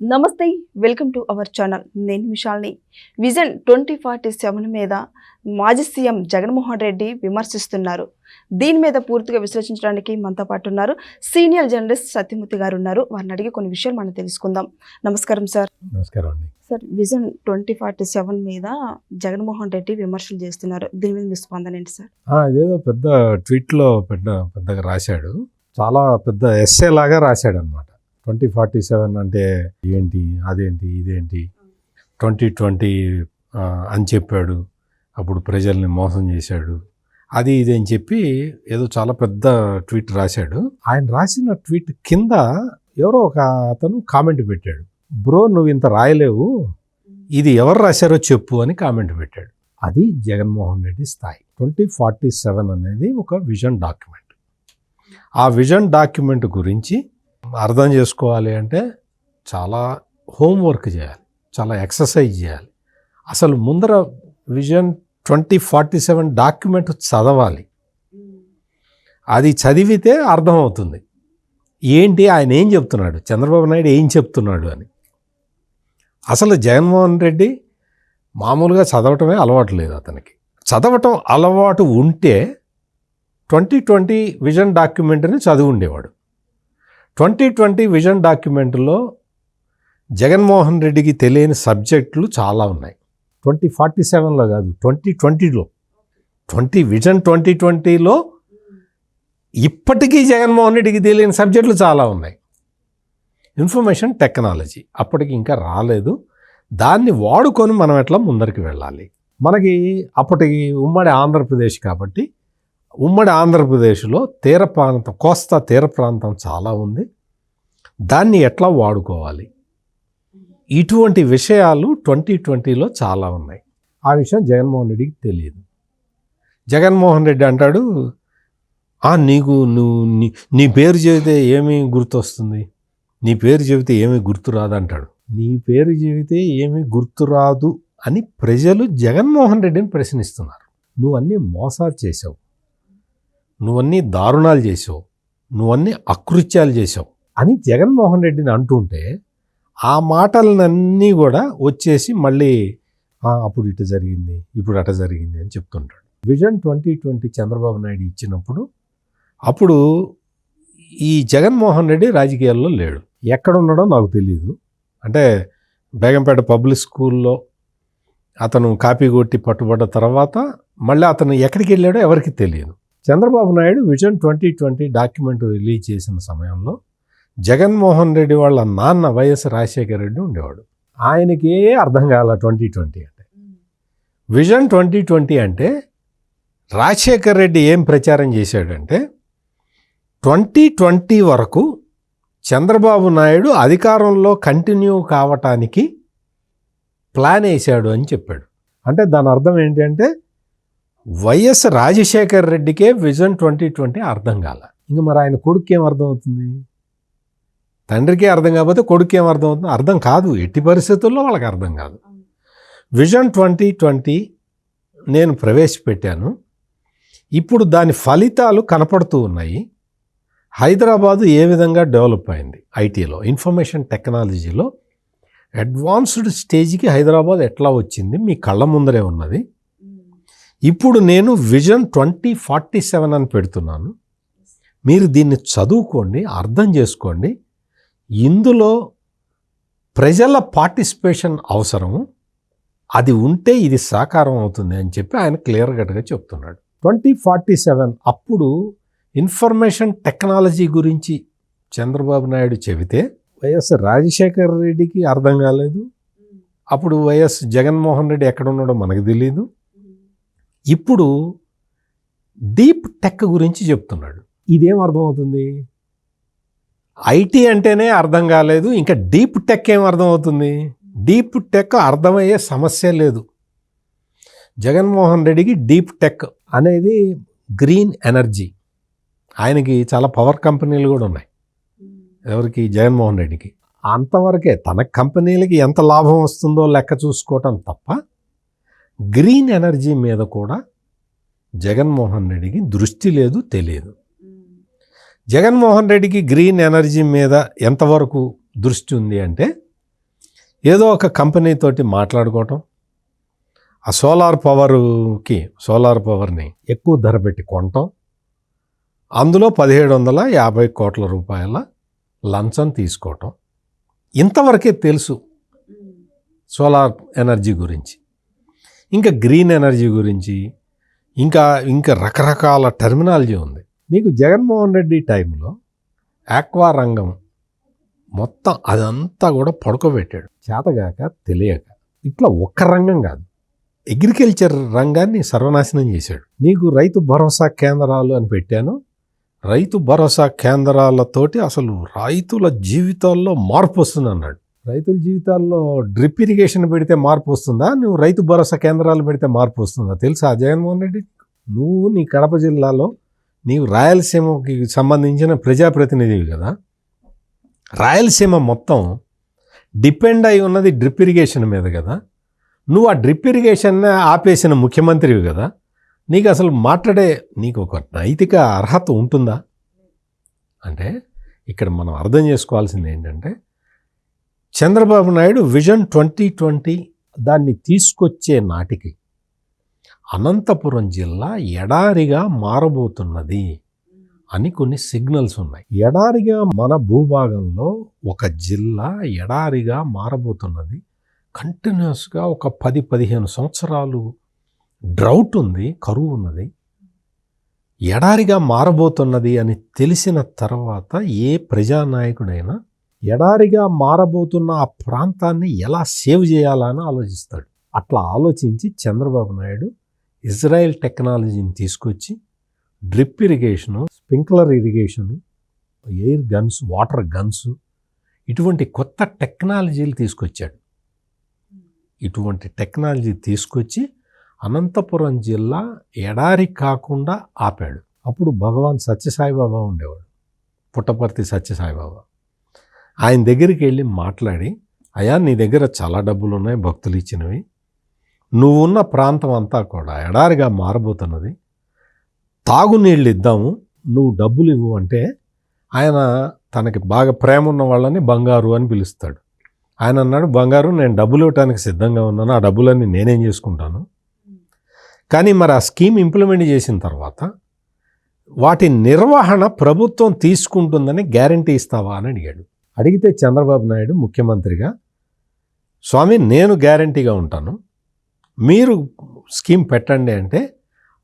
నమస్తే welcome to our channel. నేను విశాల్ని. విజన్ ట్వంటీ ఫార్టీ సెవెన్ మీద మాజీ సీఎం జగన్మోహన్ రెడ్డి విమర్శిస్తున్నారు. దీని మీద పూర్తిగా విశ్లేషించడానికి మనతో పాటు ఉన్నారు సీనియర్ జర్నలిస్ట్ సత్యమూర్తి గారు ఉన్నారు. వారిని అడిగి కొన్ని విషయాలు మనం తెలుసుకుందాం. నమస్కారం సార్. నమస్కారం అండి. Sir vision twenty forty seven మీద జగన్మోహన్ రెడ్డి విమర్శలు చేస్తున్నారు. దీని మీద మీ స్పందన ఏంటి సార్? ఇదేదో పెద్ద ట్వీట్లో పెద్ద పెద్దగా రాశాడు. చాలా పెద్ద ఎస్ఏ లాగా రాశాడు అనమాట ట్వంటీ ఫార్టీ సెవెన్ అంటే ఏంటి? అదేంటి? ఇదేంటి? ట్వంటీ ట్వంటీ అని చెప్పాడు. అప్పుడు ప్రజల్ని మోసం చేశాడు. అది ఇది అని చెప్పి ఏదో చాలా పెద్ద ట్వీట్ రాశాడు. ఆయన రాసిన ట్వీట్ కింద ఎవరో ఒక అతను కామెంట్ పెట్టాడు. బ్రో నువ్వు ఇంత రాయలేవు. ఇది ఎవరు రాశారో చెప్పు అని కామెంట్ పెట్టాడు. అది జగన్మోహన్ రెడ్డి స్థాయి. ట్వంటీ ఫార్టీ సెవెన్ అనేది ఒక విజన్ డాక్యుమెంట్. ఆ విజన్ డాక్యుమెంట్ గురించి అర్థం చేసుకోవాలి అంటే చాలా హోంవర్క్ చేయాలి చాలా ఎక్సర్సైజ్ చేయాలి. అసలు ముందర vision twenty forty seven document చదవాలి. అది చదివితే అర్థమవుతుంది. ఏంటి? ఆయన ఏం చెప్తున్నాడు? చంద్రబాబు నాయుడు ఏం చెప్తున్నాడు అని. అసలు జగన్మోహన్ రెడ్డి మామూలుగా చదవటమే అలవాటు లేదు అతనికి. చదవటం అలవాటు ఉంటే ట్వంటీ ట్వంటీ విజన్ డాక్యుమెంట్ని చదివి ఉండేవాడు ట్వంటీ ట్వంటీ విజన్ డాక్యుమెంట్లో జగన్మోహన్ రెడ్డికి తెలియని సబ్జెక్టులు చాలా ఉన్నాయి. ట్వంటీ ఫార్టీ సెవెన్లో కాదు ట్వంటీ ట్వంటీలో. ట్వంటీ విజన్ ట్వంటీ ట్వంటీలో ఇప్పటికీ జగన్మోహన్ రెడ్డికి తెలియని సబ్జెక్టులు చాలా ఉన్నాయి. ఇన్ఫర్మేషన్ టెక్నాలజీ అప్పటికి ఇంకా రాలేదు. దాన్ని వాడుకొని మనం ఎట్లా ముందరికి వెళ్ళాలి? మనకి అప్పటికి ఉమ్మడి ఆంధ్రప్రదేశ్ కాబట్టి ఉమ్మడి ఆంధ్రప్రదేశ్లో తీర ప్రాంతం కోస్తా తీర ప్రాంతం చాలా ఉంది. దాన్ని ఎట్లా వాడుకోవాలి? ఇటువంటి విషయాలు ట్వంటీ ట్వంటీలో చాలా ఉన్నాయి. ఆ విషయం జగన్మోహన్ రెడ్డికి తెలియదు. జగన్మోహన్ రెడ్డి అంటాడు నీకు నువ్వు నీ నీ పేరు చెబితే ఏమి గుర్తొస్తుంది? నీ పేరు చెబితే ఏమీ గుర్తురాదు అంటాడు. నీ పేరు చెబితే ఏమీ గుర్తురాదు అని ప్రజలు జగన్మోహన్ రెడ్డిని ప్రశ్నిస్తున్నారు. నువ్వు అన్నీ మోసాలు చేసావు. నువ్వన్నీ దారుణాలు చేసావు నువ్వన్నీ అకృత్యాలు చేసావు అని జగన్మోహన్ రెడ్డిని అంటుంటే ఆ మాటలన్నీ కూడా వచ్చేసి మళ్ళీ అప్పుడు ఇటు జరిగింది ఇప్పుడు అట జరిగింది అని చెప్తుంటాడు. Vision twenty twenty Chandrababu Naidu ఇచ్చినప్పుడు అప్పుడు ఈ జగన్మోహన్ రెడ్డి రాజకీయాల్లో లేడు. ఎక్కడ ఉన్నాడో నాకు తెలియదు అంటే బేగంపేట పబ్లిక్ స్కూల్లో అతను కాపీ కొట్టి పట్టుబడ్డ తర్వాత మళ్ళీ అతను ఎక్కడికి వెళ్ళాడో ఎవరికి తెలియదు. Chandrababu Naidu vision twenty twenty document release చేసిన సమయంలో జగన్మోహన్ రెడ్డి వాళ్ళ నాన్న వైఎస్ రాజశేఖర రెడ్డి ఉండేవాడు. ఆయనకే అర్థం కాల ట్వంటీ ట్వంటీ అంటే. విజన్ ట్వంటీ ట్వంటీ అంటే రాజశేఖర్ రెడ్డి ఏం ప్రచారం చేశాడంటే ట్వంటీ ట్వంటీ వరకు చంద్రబాబు నాయుడు అధికారంలో కంటిన్యూ కావటానికి ప్లాన్ వేశాడు అని చెప్పాడు. అంటే దాని అర్థం ఏంటంటే వైఎస్ రాజశేఖర్ రెడ్డికే విజన్ ట్వంటీ ట్వంటీ అర్థం కాల. ఇంక మరి ఆయన కొడుకు ఏం అర్థం అవుతుంది? తండ్రికే అర్థం కాకపోతే కొడుకు ఏం అర్థం అవుతుంది? అర్థం కాదు. ఎట్టి పరిస్థితుల్లో వాళ్ళకి అర్థం కాదు. విజన్ ట్వంటీ ట్వంటీ నేను ప్రవేశపెట్టాను. ఇప్పుడు దాని ఫలితాలు కనపడుతూ ఉన్నాయి. హైదరాబాదు ఏ విధంగా డెవలప్ అయింది? ఐటీలో ఇన్ఫర్మేషన్ టెక్నాలజీలో. అడ్వాన్స్డ్ స్టేజ్కి హైదరాబాద్ ఎట్లా వచ్చింది? మీ కళ్ళ ముందరే ఉన్నది. ఇప్పుడు నేను విజన్ ట్వంటీ ఫార్టీ సెవెన్ అని పెడుతున్నాను. మీరు దీన్ని చదువుకోండి అర్థం చేసుకోండి. ఇందులో ప్రజల పార్టిసిపేషన్ అవసరము అది ఉంటే ఇది సాకారం అవుతుంది అని చెప్పి ఆయన క్లియర్ కట్గా చెప్తున్నాడు. ట్వంటీ ఫార్టీ సెవెన్ అప్పుడు ఇన్ఫర్మేషన్ టెక్నాలజీ గురించి చంద్రబాబు నాయుడు చెబితే వైఎస్ రాజశేఖర్ రెడ్డికి అర్థం కాలేదు. అప్పుడు వైఎస్ జగన్మోహన్ రెడ్డి ఎక్కడ ఉన్నాడో మనకు తెలియదు ఇప్పుడు డీప్ టెక్ గురించి చెప్తున్నాడు. ఇదేం అర్థమవుతుంది? ఐటీ అంటేనే అర్థం కాలేదు ఇంకా డీప్ టెక్ ఏం అర్థమవుతుంది? డీప్ టెక్ అర్థమయ్యే సమస్య లేదు. జగన్మోహన్ రెడ్డికి డీప్ టెక్ అనేది గ్రీన్ ఎనర్జీ. ఆయనకి చాలా పవర్ కంపెనీలు కూడా ఉన్నాయి. ఎవరికి? జగన్మోహన్ రెడ్డికి. అంతవరకే తన కంపెనీలకి ఎంత లాభం వస్తుందో లెక్క చూసుకోవటం తప్ప గ్రీన్ ఎనర్జీ మీద కూడా జగన్మోహన్ రెడ్డికి దృష్టి లేదు తెలియదు. జగన్మోహన్ రెడ్డికి గ్రీన్ ఎనర్జీ మీద ఎంతవరకు దృష్టి ఉంది అంటే ఏదో ఒక కంపెనీ తోటి మాట్లాడుకోవటం ఆ సోలార్ పవర్కి సోలార్ పవర్ని ఎక్కువ ధర పెట్టి కొనటం అందులో పదిహేడు వందల యాభై కోట్ల రూపాయల లంచం తీసుకోవటం ఇంతవరకే తెలుసు సోలార్ ఎనర్జీ గురించి. ఇంకా గ్రీన్ ఎనర్జీ గురించి ఇంకా ఇంకా రకరకాల టెర్మినాలజీ ఉంది. నీకు జగన్మోహన్ రెడ్డి టైంలో ఆక్వా రంగం మొత్తం అదంతా కూడా పడుకోబెట్టాడు. చేతగాక తెలియక. ఇట్లా ఒక్క రంగం కాదు. అగ్రికల్చర్ రంగాన్ని సర్వనాశనం చేశాడు. నీకు రైతు భరోసా కేంద్రాలు అని పెట్టాను. రైతు భరోసా కేంద్రాలతోటి అసలు రైతుల జీవితాల్లో మార్పు వస్తుంది అన్నాడు రైతుల జీవితాల్లో డ్రిప్ ఇరిగేషన్ పెడితే మార్పు వస్తుందా? నువ్వు రైతు భరోసా కేంద్రాలు పెడితే మార్పు వస్తుందా? తెలుసా జగన్మోహన్ రెడ్డి? నువ్వు నీ కడప జిల్లాలో నీవు రాయలసీమకి సంబంధించిన ప్రజాప్రతినిధివి కదా? రాయలసీమ మొత్తం డిపెండ్ అయి ఉన్నది డ్రిప్ ఇరిగేషన్ మీద కదా? నువ్వు ఆ డ్రిప్ ఇరిగేషన్ ఆపేసిన ముఖ్యమంత్రివి కదా? నీకు అసలు మాట్లాడే నీకు ఒక నైతిక అర్హత ఉంటుందా? అంటే ఇక్కడ మనం అర్థం చేసుకోవాల్సింది ఏంటంటే Chandrababu Naidu vision twenty twenty దాన్ని తీసుకొచ్చే నాటికి అనంతపురం జిల్లా ఎడారిగా మారబోతున్నది అని కొన్ని సిగ్నల్స్ ఉన్నాయి. ఎడారిగా మన భూభాగంలో ఒక జిల్లా ఎడారిగా మారబోతున్నది. కంటిన్యూస్గా ఒక పది పదిహేను సంవత్సరాలు డ్రౌట్ ఉంది కరువు ఉన్నది. ఎడారిగా మారబోతున్నది అని తెలిసిన తర్వాత ఏ ప్రజానాయకుడైనా ఎడారిగా మారబోతున్న ఆ ప్రాంతాన్ని ఎలా సేవ్ చేయాలని ఆలోచిస్తాడు. అట్లా ఆలోచించి చంద్రబాబు నాయుడు ఇజ్రాయెల్ టెక్నాలజీని తీసుకొచ్చి drip irrigation sprinkler irrigation air guns water guns ఇటువంటి కొత్త టెక్నాలజీలు తీసుకొచ్చాడు. ఇటువంటి టెక్నాలజీ తీసుకొచ్చి అనంతపురం జిల్లా ఎడారి కాకుండా ఆపాడు. అప్పుడు భగవాన్ సత్యసాయిబాబా ఉండేవాడు. పుట్టపర్తి సత్యసాయిబాబా. ఆయన దగ్గరికి వెళ్ళి మాట్లాడి అయ్యా నీ దగ్గర చాలా డబ్బులు ఉన్నాయి భక్తులు ఇచ్చినవి. నువ్వున్న ప్రాంతం అంతా కూడా ఎడారిగా మారబోతున్నది. తాగునీళ్ళు ఇద్దాము నువ్వు డబ్బులు ఇవ్వు అంటే ఆయన తనకి బాగా ప్రేమ ఉన్న వాళ్ళని బంగారు అని పిలుస్తాడు. ఆయన అన్నాడు బంగారు నేను డబ్బులు ఇవ్వటానికి సిద్ధంగా ఉన్నాను ఆ డబ్బులన్నీ నేనేం చేసుకుంటాను? కానీ మరి ఆ స్కీమ్ ఇంప్లిమెంట్ చేసిన తర్వాత వాటి నిర్వహణ ప్రభుత్వం తీసుకుంటుందని గ్యారంటీ ఇస్తావా అని అడిగాడు. అడిగితే చంద్రబాబు నాయుడు ముఖ్యమంత్రిగా స్వామి నేను గ్యారంటీగా ఉంటాను. మీరు స్కీమ్ పెట్టండి అంటే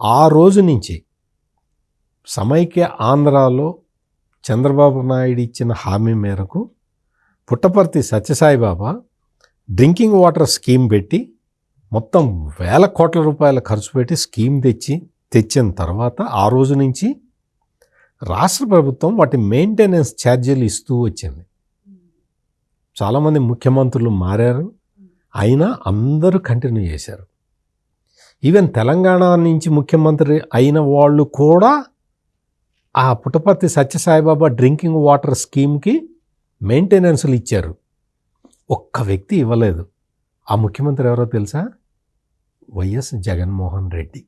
ఆ రోజు నుంచి సమైక్య ఆంధ్రాలో చంద్రబాబు నాయుడు ఇచ్చిన హామీ మేరకు Puttaparthi Sathya Sai Baba drinking water scheme పెట్టి మొత్తం వేల కోట్ల రూపాయల ఖర్చు పెట్టి స్కీమ్ తెచ్చి తెచ్చిన తర్వాత ఆ రోజు నుంచి రాష్ట్ర ప్రభుత్వం వాటి మెయింటెనెన్స్ ఛార్జీలు ఇస్తూ వచ్చింది. చాలామంది ముఖ్యమంత్రులు మారారు. అయినా అందరూ కంటిన్యూ చేశారు. ఈవెన్ తెలంగాణ నుంచి ముఖ్యమంత్రి అయిన వాళ్ళు కూడా ఆ పుట్టపర్తి సత్యసాయిబాబా డ్రింకింగ్ వాటర్ స్కీమ్కి మెయింటెనెన్స్లు ఇచ్చారు. ఒక్క వ్యక్తి ఇవ్వలేదు. ఆ ముఖ్యమంత్రి ఎవరో తెలుసా? వైఎస్ జగన్మోహన్ రెడ్డి.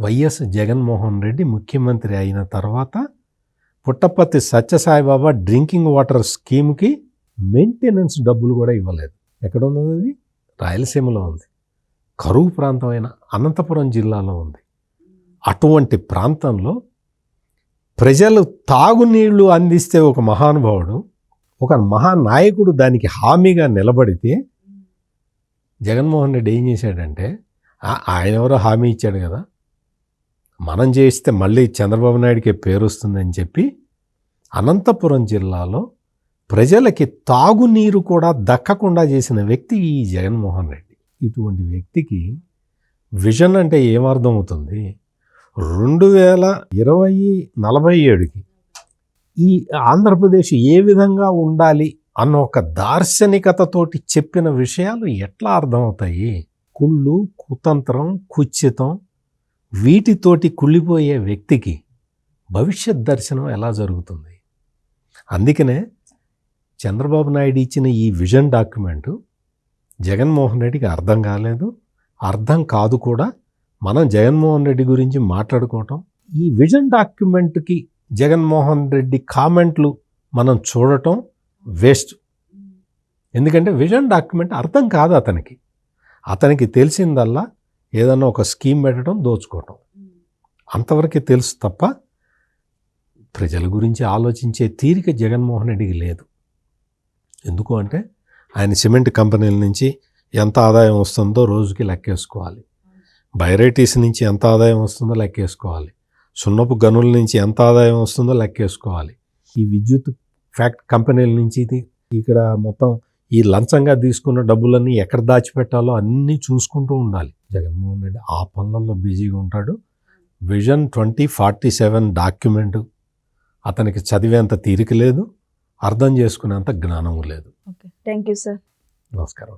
వైఎస్ జగన్మోహన్ రెడ్డి ముఖ్యమంత్రి అయిన తర్వాత పుట్టపర్తి సత్యసాయిబాబా డ్రింకింగ్ వాటర్ స్కీమ్కి మెయింటెనెన్స్ డబ్బులు కూడా ఇవ్వలేదు. ఎక్కడ ఉన్నది అది? రాయలసీమలో ఉంది. కరువు ప్రాంతమైన అనంతపురం జిల్లాలో ఉంది. అటువంటి ప్రాంతంలో ప్రజలు తాగునీళ్ళు అందిస్తే ఒక మహానుభావుడు ఒక మహానాయకుడు దానికి హామీగా నిలబడితే జగన్మోహన్ రెడ్డి ఏం చేశాడంటే ఆయన ఎవరో హామీ ఇచ్చాడు కదా. మనం చేస్తే మళ్ళీ చంద్రబాబు నాయుడికి పేరు వస్తుందని చెప్పి అనంతపురం జిల్లాలో ప్రజలకి తాగునీరు కూడా దక్కకుండా చేసిన వ్యక్తి ఈ జగన్మోహన్ రెడ్డి. ఇటువంటి వ్యక్తికి విజన్ అంటే ఏమర్థమవుతుంది రెండు వేల ఇరవై నలభై ఏడుకి ఈ ఆంధ్రప్రదేశ్ ఏ విధంగా ఉండాలి అన్న ఒక దార్శనికతతోటి చెప్పిన విషయాలు ఎట్లా అర్థమవుతాయి? కుళ్ళు కుతంత్రం కుచితం వీటితోటి కుళ్ళిపోయే వ్యక్తికి భవిష్యత్ దర్శనం ఎలా జరుగుతుంది? అందుకనే చంద్రబాబు నాయుడు ఇచ్చిన ఈ విజన్ డాక్యుమెంటు జగన్మోహన్ రెడ్డికి అర్థం కాలేదు. అర్థం కాదు కూడా మనం జగన్మోహన్ రెడ్డి గురించి మాట్లాడుకోవటం. ఈ విజన్ డాక్యుమెంట్కి జగన్మోహన్ రెడ్డి కామెంట్లు మనం చూడటం వేస్ట్. ఎందుకంటే విజన్ డాక్యుమెంట్ అర్థం కాదు అతనికి. అతనికి తెలిసిందల్లా ఏదన్నా ఒక స్కీమ్ పెట్టడం దోచుకోవటం. అంతవరకు తెలుసు తప్ప ప్రజల గురించి ఆలోచించే తీరిక జగన్మోహన్ రెడ్డికి లేదు. ఎందుకు అంటే ఆయన సిమెంట్ కంపెనీల నుంచి ఎంత ఆదాయం వస్తుందో రోజుకి లెక్కేసుకోవాలి. బైరైటీస్ నుంచి ఎంత ఆదాయం వస్తుందో లెక్కేసుకోవాలి. సున్నపు గనుల నుంచి ఎంత ఆదాయం వస్తుందో లెక్కేసుకోవాలి. ఈ విద్యుత్ ఫ్యాక్ట్ కంపెనీల నుంచి ఇది ఇక్కడ మొత్తం ఈ లంచంగా తీసుకున్న డబ్బులన్నీ ఎక్కడ దాచిపెట్టాలో అన్నీ చూసుకుంటూ ఉండాలి. జగన్మోహన్ రెడ్డి ఆ పనులలో బిజీగా ఉంటాడు. Vision twenty forty seven document అతనికి చదివేంత తీరిక లేదు. అర్థం చేసుకునేంత జ్ఞానం లేదు. ఓకే. Thank you sir. నమస్కారం.